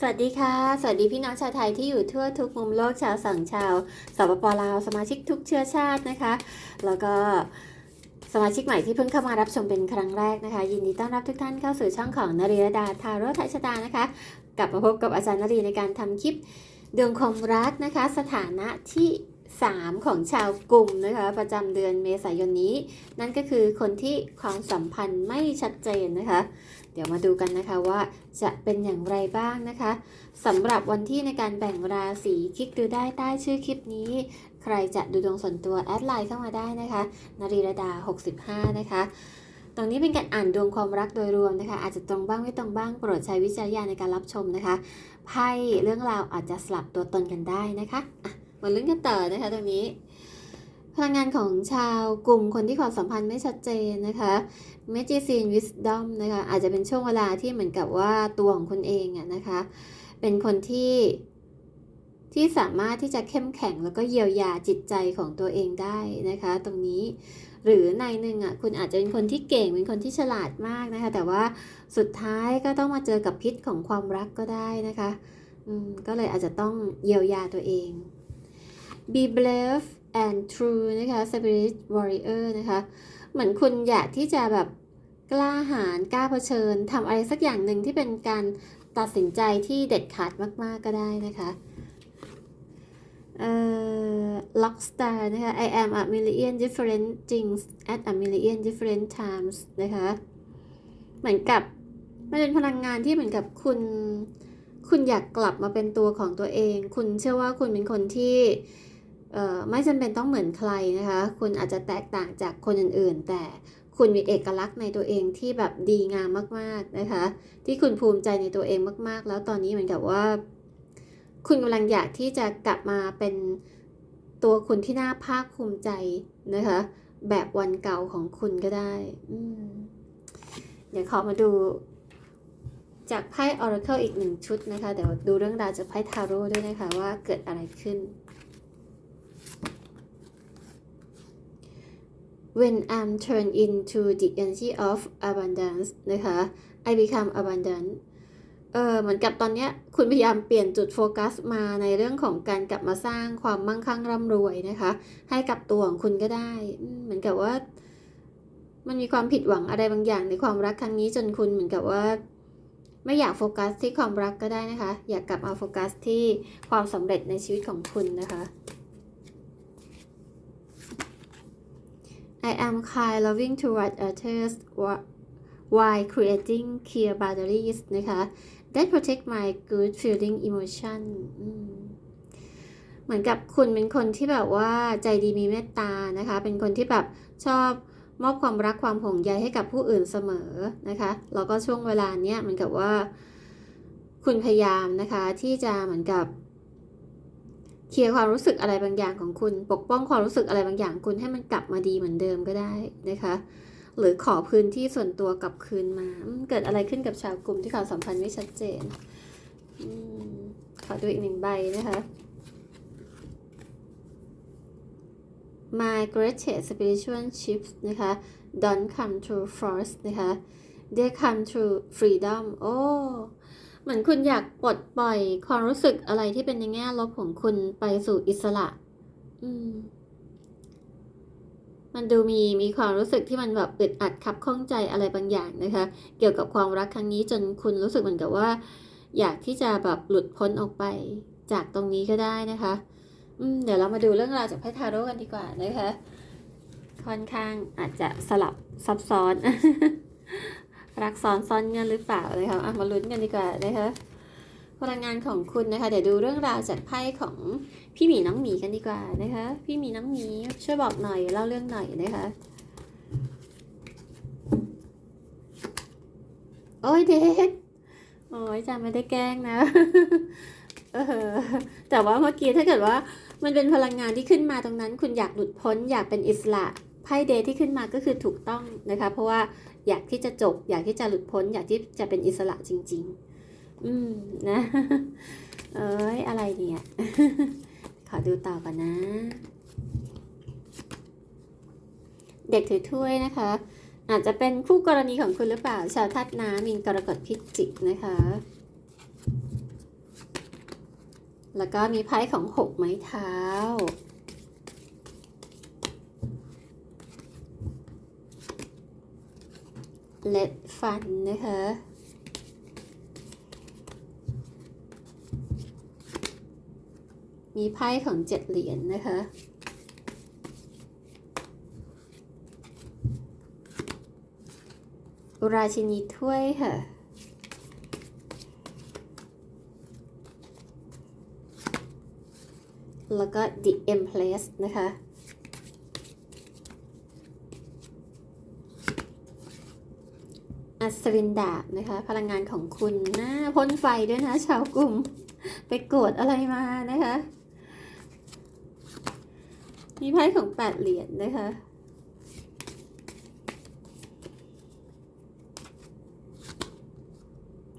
สวัสดีค่ะ สวัสดีพี่น้องชาวไทยที่อยู่ทั่วทุกมุมโลกชาวสังชาวสปปลาวสมาชิกทุกเชื้อชาตินะคะ แล้วก็สมาชิกใหม่ที่เพิ่งเข้ามารับชมเป็นครั้งแรกนะคะ ยินดีต้อนรับทุกท่านเข้าสู่ช่องของนรีรดาทาโร่ไทยชะตานะคะ กลับมาพบกับอาจารย์นรีในการทำคลิปดวงความรักนะคะ สถานะที่ 3 ของชาวกลุ่มนะคะ ประจำเดือนเมษายนนี้ นั่นก็คือคนที่ความสัมพันธ์ไม่ชัดเจนนะคะ เดี๋ยวมาดูกันนะคะว่าจะเป็นอย่างไรบ้างนะคะสำหรับวันที่ในการแบ่งราศีคลิกดูได้ใต้ชื่อคลิปนี้ ใครจะดูดวงส่วนตัวแอดไลน์เข้ามาได้นะคะนรีรดา 65 นะคะตรงนี้เป็นการอ่านดวงความรักโดยรวมนะคะ อาจจะตรงบ้างไม่ตรงบ้างโปรดใช้วิจารณญาณในการรับชมนะคะไพ่เรื่องราวอาจจะสลับตัวตนกันได้นะคะะมาลุ้นกันต่อนะคะตรงนี้ พลังงานของชาวกลุ่มคนที่ความสัมพันธ์ไม่ชัดเจนนะคะ m a g i c i n Wisdom นะคะอาจจะเป็นช่วงเวลาที่เหมือนกับว่าตัวของคุณเองอะนะคะ เป็นคนที่ที่สามารถที่จะเข้มแข็งแล้วก็เยียวยาจิตใจของตัวเองได้นะคะ ตรงนี้หรือในหนึ่งอะคุณอาจจะเป็นคนที่เก่งเป็นคนที่ฉลาดมากนะคะ แต่ว่าสุดท้ายก็ต้องมาเจอกับพิษของความรักก็ได้นะคะอืมก็เลยอาจจะต้องเยียวยาตัวเอง be brave and true นะคะ spirit warrior นะคะ เหมือนคุณอยากที่จะแบบกล้าหาญกล้าเผชิญทำอะไรสักอย่างหนึ่งที่เป็นการตัดสินใจที่เด็ดขาดมาก ๆ ก็ได้นะคะเอ่อ Lockstar นะคะ I am a million different things at a million different times นะคะ เหมือนกับมันเป็นพลังงานที่เหมือนกับคุณ คุณอยากกลับมาเป็นตัวของตัวเอง คุณเชื่อว่าคุณเป็นคนที่ ไม่จำเป็นต้องเหมือนใครนะคะ คุณอาจจะแตกต่างจากคนอื่นๆ แต่คุณมีเอกลักษณ์ในตัวเองที่แบบดีงามมากๆนะคะ ที่คุณภูมิใจในตัวเองมากๆ แล้วตอนนี้เหมือนกับว่า คุณกำลังอยากที่จะกลับมาเป็นตัวคุณที่น่าภาคภูมิใจนะคะ แบบวันเก่าของคุณก็ได้อืมเดี๋ยวขอมาดูจากไพ่ Oracle อีกหนึ่งชุดนะคะ เดี๋ยวดูเรื่องราวจากไพ่ทาโร่ด้วยนะคะว่าเกิดอะไรขึ้น When I'm turned into the energy of abundance นะคะ I become abundant เออเหมือนกับตอนเนี้ยคุณพยายามเปลี่ยนจุดโฟกัสมาในเรื่องของการกลับมาสร้างความมั่งคั่งร่ำรวยนะคะ ให้กับตัวของคุณก็ได้ เหมือนกับว่า มันมีความผิดหวังอะไรบางอย่างในความรักครั้งนี้จนคุณเหมือนกับว่า ไม่อยากโฟกัสที่ความรักก็ได้นะคะ อยากกลับมาโฟกัสที่ความสำเร็จในชีวิตของคุณนะคะ I am kind loving toward others wh- while creating clear boundaries นะคะ that protect my good feeling emotion เหมือนกับคุณเป็นคนที่แบบว่าใจดีมีเมตตานะคะ เป็นคนที่แบบชอบมอบความรักความห่วงใยให้กับผู้อื่นเสมอนะคะแล้วก็ช่วงเวลาเนี้ยเหมือนกับว่า คุณพยายามนะคะที่จะเหมือนกับ เคลียร์ความรู้สึกอะไรบางอย่างของคุณ ปกป้องความรู้สึกอะไรบางอย่างคุณให้มันกลับมาดีเหมือนเดิมก็ได้นะคะ หรือขอพื้นที่ส่วนตัวกลับคืนมา เกิดอะไรขึ้นกับชาวกลุ่มที่ความสัมพันธ์ไม่ชัดเจนอขอดูอีกหนึ่งใบนะคะ My greatest spiritual shifts นะคะ don't come to force นะคะ they come to freedom โอ้ เหมือนคุณอยากปลดปล่อยความรู้สึกอะไรที่เป็นในแง่ลบของคุณไปสู่อิสระ อืม มันดูมีมีความรู้สึกที่มันแบบอึดอัดคับข้องใจอะไรบางอย่างนะคะ เกี่ยวกับความรักครั้งนี้จนคุณรู้สึกเหมือนกับว่า อยากที่จะแบบหลุดพ้นออกไปจากตรงนี้ก็ได้นะคะ อืม เดี๋ยวเรามาดูเรื่องราวจากไพ่ทาโร่กันดีกว่านะคะ ค่อนข้างอาจจะสลับซับซ้อน รักซ้อนซ้อนเงินหรือเปล่านะคะอะมาลุ้นกันดีกว่านะคะพลังงานของคุณนะคะ เดี๋ยวดูเรื่องราวจากไพ่ของพี่หมีน้องหมีกันดีกว่านะคะ พี่หมีน้องหมีช่วยบอกหน่อยเล่าเรื่องหน่อยนะคะโอ้ยเด็กโอ้ยจำไม่ได้แกล้งนะเออแต่ว่าเมื่อกี้ถ้าเกิดว่ามันเป็นพลังงานที่ขึ้นมาตรงนั้น คุณอยากหลุดพ้นอยากเป็นอิสระไพ่เดย์ที่ขึ้นมาก็คือถูกต้องนะคะ เพราะว่า อยากที่จะจบ อยากที่จะหลุดพ้น อยากที่จะเป็นอิสระจริง ๆ อืมนะ เอ้ยอะไรเนี่ย ขอดูต่อก่อนนะ เด็กถือถ้วยนะคะ อาจจะเป็นคู่กรณีของคุณหรือเปล่า ชาวธาตุน้ำมีนกรกฎพิจิกนะคะ แล้วก็มีไพ่ของหกไม้เท้า เล็ดฟันนะคะ มีไพ่ของเจ็ดเหรียญนะคะ ราชินีถ้วยค่ะแล้วก็ The Empress นะคะ อัศรินดาบนะคะ พลังงานของคุณนะพ่นไฟด้วยนะ ชาวกลุ่ม ไปโกรธอะไรมานะคะ มีไพ่ของแปดเหรียญนะคะ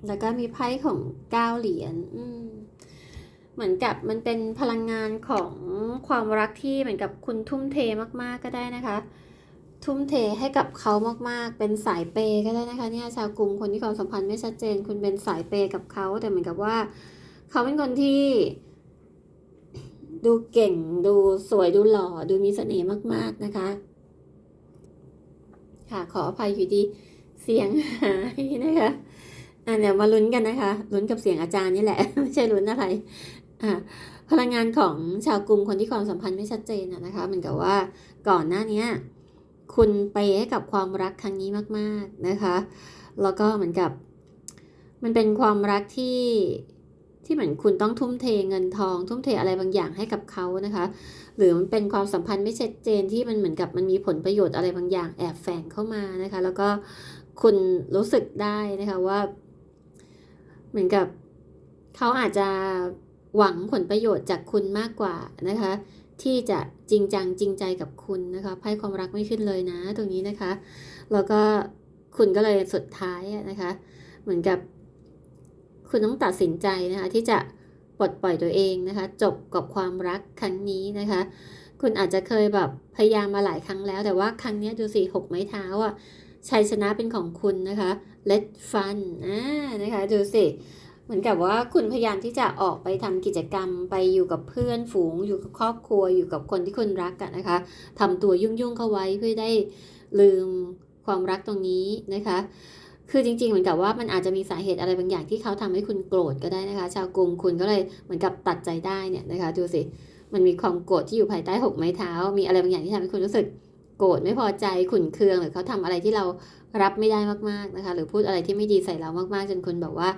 แล้วก็มีไพ่ของเก้าเหรียญเหมือนกับมันเป็นพลังงานของความรักที่เหมือนกับคุณทุ่มเทมากๆก็ได้นะคะ ทุ่มเทให้กับเขามากๆ เป็นสายเปย์ก็ได้นะคะเนี่ยชาวกลุ่มคนที่ความสัมพันธ์ไม่ชัดเจน คุณเป็นสายเปย์กับเขา แต่เหมือนกับว่า เขาเป็นคนที่ ดูเก่งดูสวยดูหล่อดูมีเสน่ห์มาก ๆนะคะ ค่ะขออภัยอยู่ดีเสียงหายนะคะอะเดี๋ยวมาลุ้นกันนะคะลุ้นกับเสียงอาจารย์นี่แหละไม่ใช่ลุ้นอะไรอะพลังงานของชาวกลุ่มคนที่ความสัมพันธ์ไม่ชัดเจนนะคะเหมือนกับว่าก่อนหน้าเนี้ย คุณไปให้กับความรักครั้งนี้มาก ๆนะคะ แล้วก็เหมือนกับ มันเป็นความรักที่ที่เหมือนคุณต้องทุ่มเทเงินทอง ทุ่มเทอะไรบางอย่างให้กับเขานะคะ หรือมันเป็นความสัมพันธ์ไม่ชัดเจนที่มันเหมือนกับมันมีผลประโยชน์อะไรบางอย่างแอบแฝงเข้ามานะคะ แล้วก็คุณรู้สึกได้นะคะว่า เหมือนกับเขาอาจจะหวังผลประโยชน์จากคุณมากกว่านะคะ ที่จะ จริงจังจริงใจกับคุณนะคะไพ่ความรักไม่ขึ้นเลยนะ ตรงนี้นะคะ แล้วก็คุณก็เลยสุดท้ายนะคะ เหมือนกับ คุณต้องตัดสินใจนะคะที่จะปลดปล่อยตัวเองนะคะ จบกับความรักครั้งนี้นะคะ คุณอาจจะเคยแบบพยายามมาหลายครั้งแล้ว แต่ว่าครั้งนี้ดูสิหกไม้เท้าอะชัยชนะเป็นของคุณนะคะ let fun อ่านะคะดูสิ เหมือนกับว่าคุณพยายามที่จะออกไปทำกิจกรรมไปอยู่กับเพื่อนฝูง อยู่กับครอบครัว อยู่กับคนที่คุณรักกันนะคะทำตัวยุ่งๆเข้าไว้เพื่อได้ลืมความรักตรงนี้นะคะ คือจริงๆเหมือนกับว่ามันอาจจะมีสาเหตุอะไรบางอย่างที่เขาทำให้คุณโกรธก็ได้นะคะ ชาวกรุงคุณก็เลยเหมือนกับตัดใจได้เนี่ยนะคะดูสิมันมีความโกรธที่อยู่ภายใต้หกไม้เท้า มีอะไรบางอย่างที่ทำให้คุณรู้สึกโกรธไม่พอใจขุนเคืองหรือเขาทำอะไรที่เรารับไม่ได้มากๆนะคะ หรือพูดอะไรที่ไม่ดีใส่เรามากๆ จนคุณแบบว่า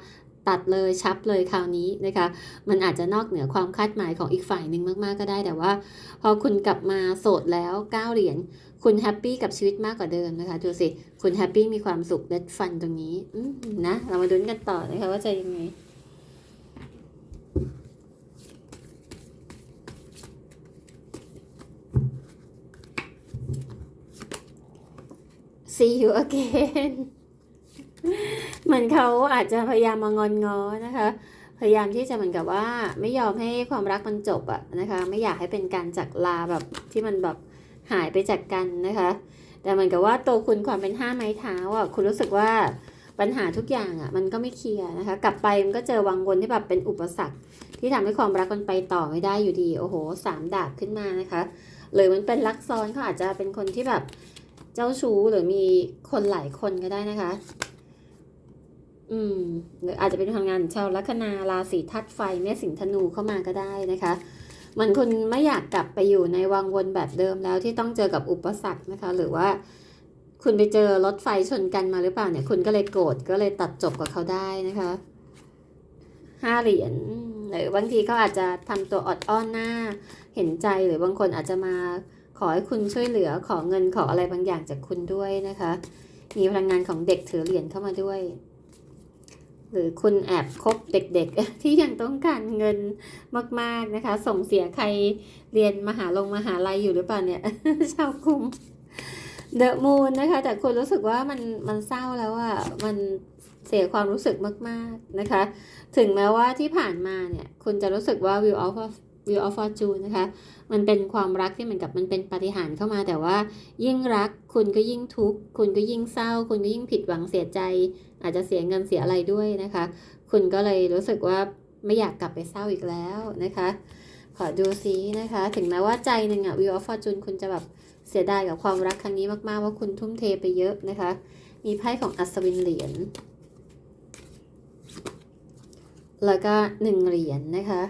ตัดเลยชับเลยคราวนี้นะคะ มันอาจจะนอกเหนือความคาดหมายของอีกฝ่ายหนึ่งมากๆก็ได้แต่ว่า พอคุณกลับมาโสดแล้ว9เหรียญคุณแฮปปี้กับชีวิตมากกว่าเดิมนะคะดูสิ คุณแฮปปี้มีความสุขเด็ดฟันตรงนี้นะ เรามาลุ้นกันต่อนะคะว่าจะยังไง see you again เหมือนเขาอาจจะพยายามมางอนงอนะคะ พยายามที่จะเหมือนกับว่า ไม่ยอมให้ความรักมันจบอะนะคะ ไม่อยากให้เป็นการจากลาแบบที่มันแบบหายไปจากกันนะคะ แต่เหมือนกับว่าตัวคุณความเป็นห้าไม้เท้าอะคุณรู้สึกว่าปัญหาทุกอย่างอะมันก็ไม่เคลียร์นะคะ กลับไปมันก็เจอวังวนที่แบบเป็นอุปสรรค ที่ทำให้ความรักมันไปต่อไม่ได้อยู่ดีโอ้โหสามดาบขึ้นมานะคะหรือมันเป็นลักซ้อนเขาอาจจะเป็นคนที่แบบเจ้าชู้หรือมีคนหลายคนก็ได้นะคะ อืมหรืออาจจะเป็นพลังงานชาวลัคนาราศีธาตุไฟแม่สิงธนูเข้ามาก็ได้นะคะเหมือนคุณไม่อยากกลับไปอยู่ในวังวนแบบเดิมแล้วที่ต้องเจอกับอุปสรรคนะคะ หรือว่า คุณไปเจอรถไฟชนกันมาหรือเปล่าเนี่ย คุณก็เลยโกรธก็เลยตัดจบกับเขาได้นะคะห้าเหรียญหรือบางทีเขาอาจจะทำตัวอดอ้อนหน้า เห็นใจหรือบางคนอาจจะมาขอให้คุณช่วยเหลือขอเงินขออะไรบางอย่างจากคุณด้วยนะคะ มีพลังงานของเด็กถือเหรียญเข้ามาด้วย หรือคุณแอบคบเด็กๆ ที่ยังต้องการเงินมากๆนะคะ ส่งเสียใครเรียนมหาลงมหาลัยอยู่หรือเปล่าเนี่ยชาวคุมเดอะมูนนะคะ แต่คุณรู้สึกว่ามันมันเศร้าแล้วอะมันเสียความรู้สึกมาก ๆนะคะ ถึงแม้ว่าที่ผ่านมาเนี่ย คุณจะรู้สึกว่า view of view of fortune นะคะ มันเป็นความรักที่เหมือนกับมันเป็นปาฏิหาริย์เข้ามาแต่ว่า ยิ่งรักคุณก็ยิ่งทุกข์คุณก็ยิ่งเศร้า คุณก็ยิ่งผิดหวังเสียใจ อาจจะเสียเงินเสียอะไรด้วยนะคะ คุณก็เลยรู้สึกว่าไม่อยากกลับไปเศร้าอีกแล้วนะคะ ขอดูซินะคะ ถึงแม้ว่าใจหนึ่งอะวิวออฟฟอร์จูนคุณจะแบบเสียดายกับความรักครั้งนี้มากๆว่าคุณทุ่มเทไปเยอะนะคะ มีไพ่ของอัศวินเหรียญแล้วก็หนึ่งเหรียญนะคะ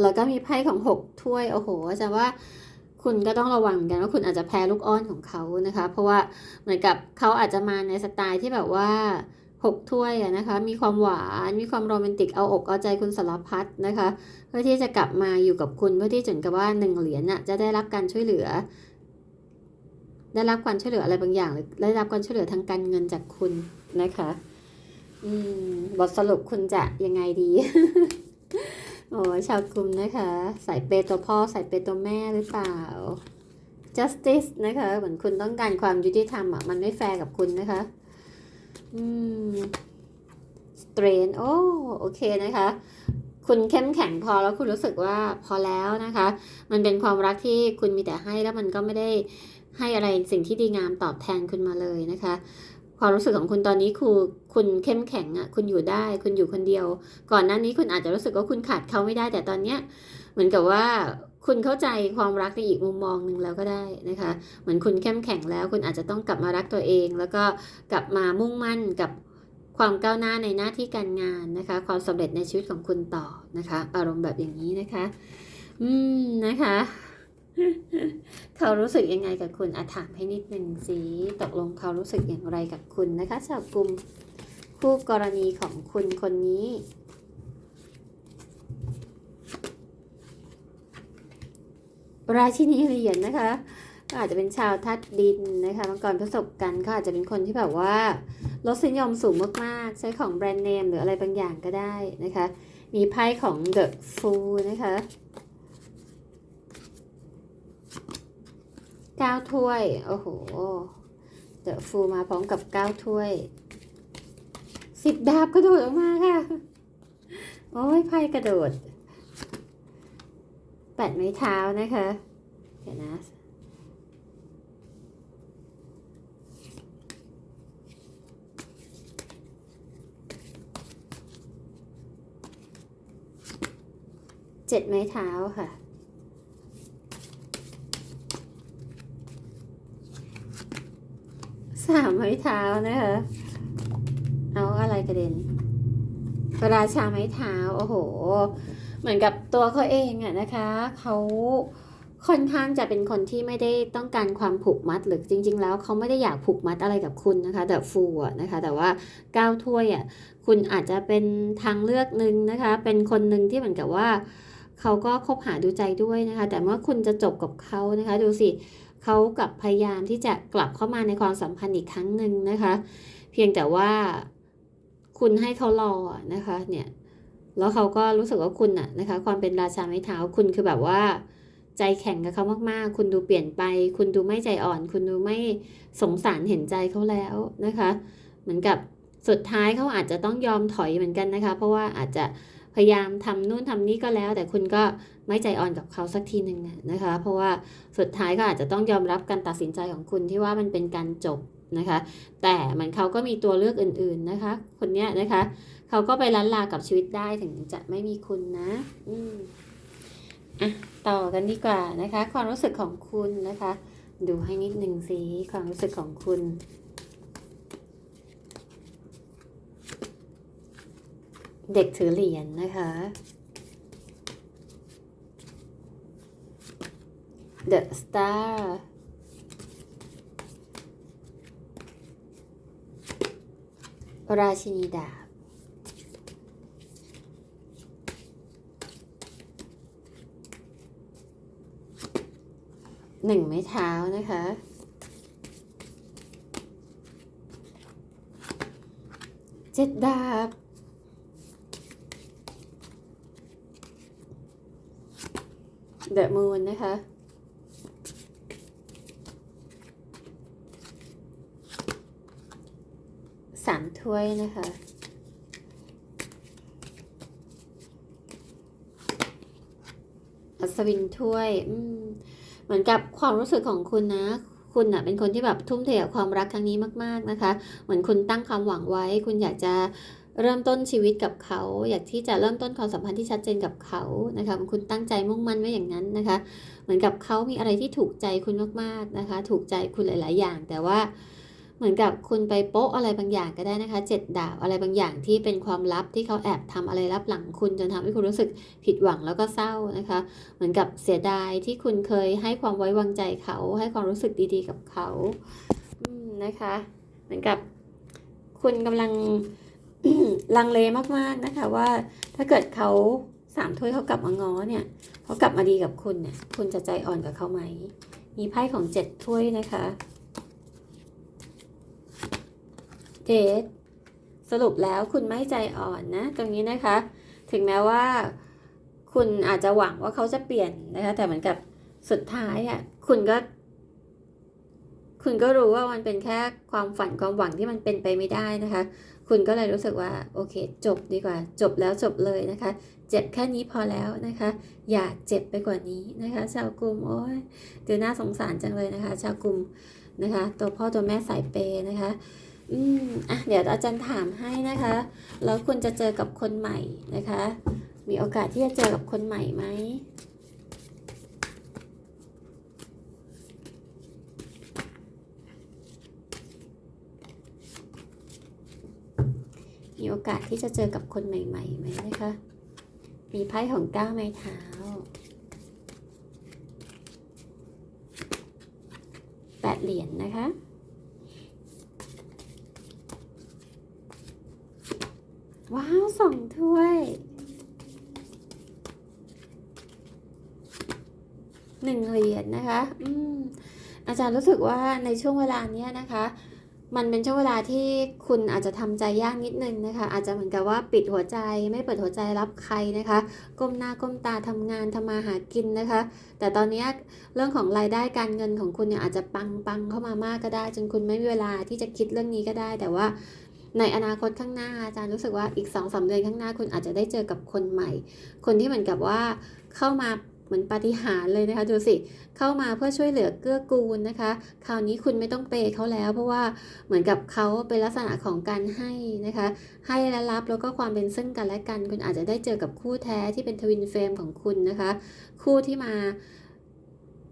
แล้วก็มีไพ่ของหกถ้วย โอ้โหจะว่าคุณก็ต้องระวังกันว่าคุณอาจจะแพ้ลูกอ้อนของเขานะคะ เพราะว่าเหมือนกับเขาอาจจะมาในสไตล์ที่แบบว่าหกถ้วยนะคะ มีความหวาน มีความโรแมนติก เอาอกเอาใจคุณสารพัดนะคะ เพื่อที่จะกลับมาอยู่กับคุณ เพื่อที่จะกับว่าหนึ่งเหรียญน่ะจะได้รับการช่วยเหลือ ได้รับการช่วยเหลืออะไรบางอย่าง หรือได้รับการช่วยเหลือทางการเงินจากคุณนะคะ อืม บทสรุปคุณจะยังไงดี โอ้ชาวกลุ่มนะคะ ใส่เปตัวพ่อใส่เปตัวแม่หรือเปล่า justice นะคะ เหมือนคุณต้องการความยุติธรรมอะ มันไม่แฟร์กับคุณนะคะ อืม strain โอ้โอเคนะคะ คุณเข้มแข็งพอแล้วคุณรู้สึกว่าพอแล้วนะคะ มันเป็นความรักที่คุณมีแต่ให้แล้วมันก็ไม่ได้ให้อะไรสิ่งที่ดีงามตอบแทนคุณมาเลยนะคะ ความรู้สึกของคุณตอนนี้คือคุณเข้มแข็งอะคุณอยู่ได้คุณอยู่คนเดียว ก่อนหน้านี้คุณอาจจะรู้สึกว่าคุณขาดเขาไม่ได้ แต่ตอนเนี้ยเหมือนกับว่าคุณเข้าใจความรักในอีกมุมมองหนึ่งแล้วก็ได้นะคะ เหมือนคุณเข้มแข็งแล้ว คุณอาจจะต้องกลับมารักตัวเอง แล้วก็กลับมามุ่งมั่นกับความก้าวหน้าในหน้าที่การงานนะคะ ความสำเร็จในชีวิตของคุณต่อนะคะ อารมณ์แบบอย่างนี้นะคะ อืมนะคะ เขารู้สึกยังไงกับคุณอาถามให้นิดหนึ่งสิตกลงเขารู้สึกอย่างไรกับคุณนะคะชาวกลุ่มคู่กรณีของคุณคนนี้ราชินีเหรียญนะคะก็อาจจะเป็นชาวทัดดินนะคะมังกรประสบกันเขาอาจจะเป็นคนที่แบบว่ารสนิยมสูงมากๆ ใช้ของแบรนด์เนมหรืออะไรบางอย่างก็ได้นะคะ มีไพ่ของ The Fool นะคะ เก้าถ้วย โอ้โห The Fool มาพร้อมกับเก้าถ้วยสิบดาบกระโดดออกมาค่ะ โอ้ยไพ่กระโดดแปดไม้เท้านะคะ เดี๋ยวนะเจ็ดไม้เท้าค่ะ สาม ไม้เท้านะคะเอาอะไรกระเด็นราชาไม้เท้าโอ้โห เหมือนกับตัวเขาเองอะนะคะเขาค่อนข้างจะเป็นคนที่ไม่ได้ต้องการความผูกมัดหรือจริง ๆ แล้วเขาไม่ได้อยากผูกมัดอะไรกับคุณนะคะแต่ฟูอะนะคะ แต่ว่าก้าวถ้วยอะคุณอาจจะเป็นทางเลือกหนึ่งนะคะ เป็นคนหนึ่งที่เหมือนกับว่า เขาก็คบหาดูใจด้วยนะคะ แต่เมื่อคุณจะจบกับเขานะคะ ดูสิเขากลับพยายามที่จะกลับเข้ามาในความสัมพันธ์อีกครั้งหนึ่งนะคะ เพียงแต่ว่าคุณให้เขารอนะคะเนี่ยแล้วเขาก็รู้สึกว่าคุณน่ะนะคะ ความเป็นราชาไม้เท้าคุณคือแบบว่า ใจแข็งกับเขามากๆ คุณดูเปลี่ยนไป คุณดูไม่ใจอ่อน คุณดูไม่สงสารเห็นใจเขาแล้วนะคะ เหมือนกับสุดท้ายเขาอาจจะต้องยอมถอยเหมือนกันนะคะ เพราะว่าอาจจะ พยายามทำนู่นทำนี่ก็แล้ว แต่คุณก็ไม่ใจอ่อนกับเขาสักทีหนึ่งนะคะ เพราะว่าสุดท้ายก็อาจจะต้องยอมรับการตัดสินใจของคุณที่ว่ามันเป็นการจบนะคะ แต่มันเขาก็มีตัวเลือกอื่น ๆนะคะ คนเนี้ยนะคะ เขาก็ไปล้านลากับชีวิตได้ถึงจะไม่มีคุณนะอืมอะต่อกันดีกว่านะคะ ความรู้สึกของคุณนะคะ ดูให้นิดหนึ่งสิความรู้สึกของคุณ เด็กถือเหรียญนะคะ The Star ราชินีดาบ หนึ่งไม้เท้านะคะ เจ็ดดาบ เดอะมูนนะคะ สามถ้วยนะคะ อัศวินถ้วยอืมเหมือนกับความรู้สึกของคุณนะ คุณน่ะเป็นคนที่แบบทุ่มเทกับความรักครั้งนี้มาก ๆ นะคะ เหมือนคุณตั้งความหวังไว้ คุณอยากจะ เริ่มต้นชีวิตกับเขา อยากที่จะเริ่มต้นความสัมพันธ์ที่ชัดเจนกับเขานะคะคุณตั้งใจมุ่งมั่นไว้อย่างนั้นนะคะ เหมือนกับเขามีอะไรที่ถูกใจคุณมากๆนะคะ ถูกใจคุณหลาย ๆ อย่าง แต่ว่าเหมือนกับคุณไปโป๊ะอะไรบางอย่างก็ได้นะคะเจ็ดดาบอะไรบางอย่างที่เป็นความลับที่เขาแอบทำอะไรลับหลังคุณจนทำให้คุณรู้สึกผิดหวังแล้วก็เศร้านะคะ เหมือนกับเสียดายที่คุณเคยให้ความไว้วางใจเขา ให้ความรู้สึกดี ๆ กับเขานะคะ เหมือนกับคุณกำลัง ลังเลมากๆนะคะว่าถ้าเกิดเขาสามถ้วยเขากลับมาง้อเนี่ยเขากลับมาดีกับคุณเนี่ยคุณจะใจอ่อนกับเขาไหม มีไพ่ของเจ็ดถ้วยนะคะเดทสรุปแล้วคุณไม่ใจอ่อนนะ ตรงนี้นะคะ ถึงแม้ว่า คุณอาจจะหวังว่าเขาจะเปลี่ยนนะคะ แต่เหมือนกับสุดท้ายอะคุณก็ คุณก็รู้ว่ามันเป็นแค่ความฝันความหวังที่มันเป็นไปไม่ได้นะคะ คุณก็เลยรู้สึกว่าโอเค จบดีกว่า จบแล้วจบเลยนะคะ เจ็บแค่นี้พอแล้วนะคะ อย่าเจ็บไปกว่านี้นะคะ ชาวกลุ่มโอ้ยดูน่าสงสารจังเลยนะคะ ชาวกลุ่มนะคะ ตัวพ่อตัวแม่สายเปย์นะคะอืมอะเดี๋ยวอาจารย์ถามให้นะคะ แล้วคุณจะเจอกับคนใหม่นะคะ มีโอกาสที่จะเจอกับคนใหม่ไหม มีโอกาสที่จะเจอกับคนใหม่ๆไหมนะคะ มีไพ่ของก้าวไม้เท้าแปดเหรียญนะคะว้าวสองถ้วย หนึ่งเหรียญนะคะ อืมอาจารย์รู้สึกว่าในช่วงเวลาเนี้ยนะคะ มันเป็นช่วงเวลาที่คุณอาจจะทำใจยากนิดนึงนะคะ อาจจะเหมือนกับว่าปิดหัวใจไม่เปิดหัวใจรับใครนะคะ ก้มหน้าก้มตาทำงานทำมาหากินนะคะ แต่ตอนนี้เรื่องของรายได้การเงินของคุณเนี่ยอาจจะปังปังเข้ามามากก็ได้ จนคุณไม่มีเวลาที่จะคิดเรื่องนี้ก็ได้ แต่ว่าในอนาคตข้างหน้าอาจารย์รู้สึกว่าอีก2อสเดือนข้างหน้าคุณอาจจะได้เจอกับคนใหม่ คนที่เหมือนกับว่าเข้ามา มือนปาฏิหาริย์เลยนะคะดูสิ เข้ามาเพื่อช่วยเหลือเกื้อกูลนะคะ คราวนี้คุณไม่ต้องเปย์เขาแล้ว เพราะว่าเหมือนกับเขาเป็นลักษณะของการให้นะคะ ให้และรับแล้วก็ความเป็นซึ่งกันและกัน คุณอาจจะได้เจอกับคู่แท้ที่เป็นทวินเฟรมของคุณนะคะ คู่ที่มา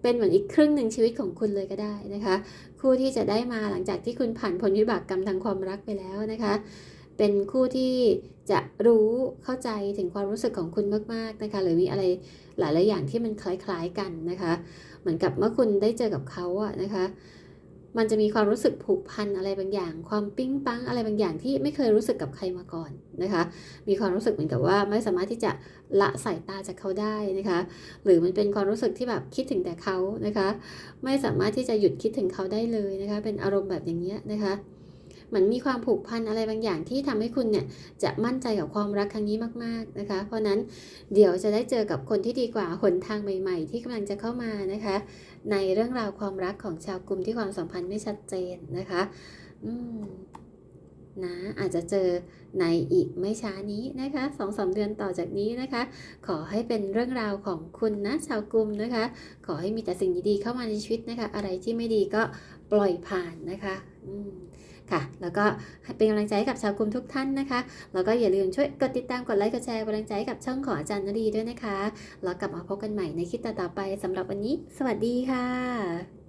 เป็นเหมือนอีกครึ่งหนึ่งชีวิตของคุณเลยก็ได้นะคะ คู่ที่จะได้มาหลังจากที่คุณผ่านผลวิบากกรรมทางความรักไปแล้วนะคะ เป็นคู่ที่จะรู้เข้าใจถึงความรู้สึกของคุณมากๆนะคะ หรือมีอะไร หลายๆอย่างที่มันคล้าย ๆกันนะคะ เหมือนกับเมื่อคุณได้เจอกับเขาอะนะคะ มันจะมีความรู้สึกผูกพันอะไรบางอย่าง ความปิ๊งปังอะไรบางอย่างที่ไม่เคยรู้สึกกับใครมาก่อนนะคะ มีความรู้สึกเหมือนกับว่าไม่สามารถที่จะละสายตาจากเขาได้นะคะ หรือมันเป็นความรู้สึกที่แบบคิดถึงแต่เขานะคะ ไม่สามารถที่จะหยุดคิดถึงเขาได้เลยนะคะ เป็นอารมณ์แบบอย่างเงี้ยนะคะ เหมือนมีความผูกพันอะไรบางอย่างที่ทำให้คุณเนี่ยจะมั่นใจกับความรักครั้งนี้มากๆนะคะ เพราะนั้นเดี๋ยวจะได้เจอกับคนที่ดีกว่าหนทางใหม่ ๆ ที่กำลังจะเข้ามานะคะ ในเรื่องราวความรักของชาวกลุ่มที่ความสัมพันธ์ไม่ชัดเจนนะคะ อืมนะอาจจะเจอในอีกไม่ช้านี้นะคะสองสาเดือนต่อจากนี้นะคะ ขอให้เป็นเรื่องราวของคุณนะชาวกลุ่มนะคะ ขอให้มีแต่สิ่งดีๆเข้ามาในชีวิตนะคะ อะไรที่ไม่ดีก็ปล่อยผ่านนะคะ อืม ค่ะ แล้วก็เป็นกำลังใจให้กับชาวกลุ่มทุกท่านนะคะ แล้วก็อย่าลืมช่วยกดติดตามกดไลค์กดแชร์กำลังใจให้กับช่องของอาจารย์นรีด้วยนะคะ แล้วกลับมาพบกันใหม่ในคลิปต่อๆไปสำหรับวันนี้ สวัสดีค่ะ